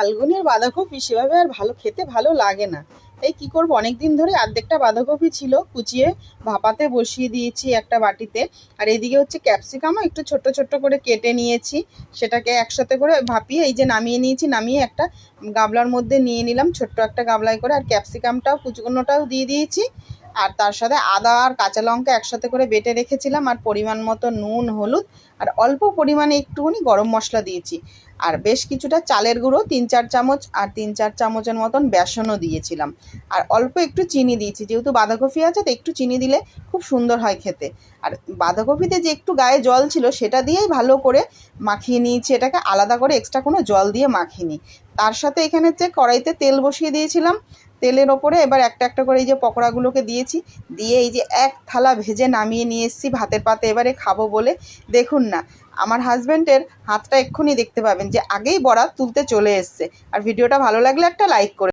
ফাল্গুনের বাঁধাকপি সেভাবে আর ভালো, খেতে ভালো লাগে না। তাই কি করব? অনেক দিন ধরে অর্ধেকটা বাঁধাকপি ছিল, কুচিয়ে ভাপাতে বসিয়ে দিয়েছি একটা বাটিতে। আর এদিকে হচ্ছে ক্যাপসিকামও একটু ছোট ছোট করে কেটে নিয়েছি। সেটাকে একসাথে করে ভাপিয়ে এই যে নামিয়ে নিয়েছি, নামিয়ে একটা গাবলার মধ্যে নিয়ে নিলাম, ছোট্ট একটা গাবলায় করে। আর ক্যাপসিকামটাও, কুচকুনোটাও দিয়ে দিয়েছি। আর তার সাথে আদা আর কাঁচা লঙ্কা একসাথে করে বেটে রেখেছিলাম আর পরিমাণ মতো নুন, হলুদ আর অল্প পরিমাণে একটুখানি গরম মশলা দিয়েছি। আর বেশ কিছুটা চালের গুঁড়ো, তিন চার চামচ আর তিন চার চামচের মতন বেসনও দিয়েছিলাম। আর অল্প একটু চিনি দিয়েছি, যেহেতু বাঁধাকপি আছে তো একটু চিনি দিলে খুব সুন্দর হয় খেতে। আর বাঁধাকপিতে যে একটু গায়ে জল ছিল সেটা দিয়েই ভালো করে মাখিয়ে নিয়েছি, এটাকে আলাদা করে এক্সট্রা কোনো জল দিয়ে মাখিনি। তার সাথে এখানে যে কড়াইতে তেল বসিয়ে দিয়েছিলাম তেলের ওপরে এবার একটা একটা করে এই যে পকোড়াগুলোকে দিয়েছি, দিয়ে এই যে এক থালা ভেজে নামিয়ে নিয়ে এসেছি ভাতের পাতে, এবারে খাব বলে। দেখুন না, আমার হাজব্যান্ডের হাতটা এক্ষুনি দেখতে পাবেন যে আগেই বড়া তুলতে চলে এসছে। আর ভিডিওটা ভালো লাগলে একটা লাইক করে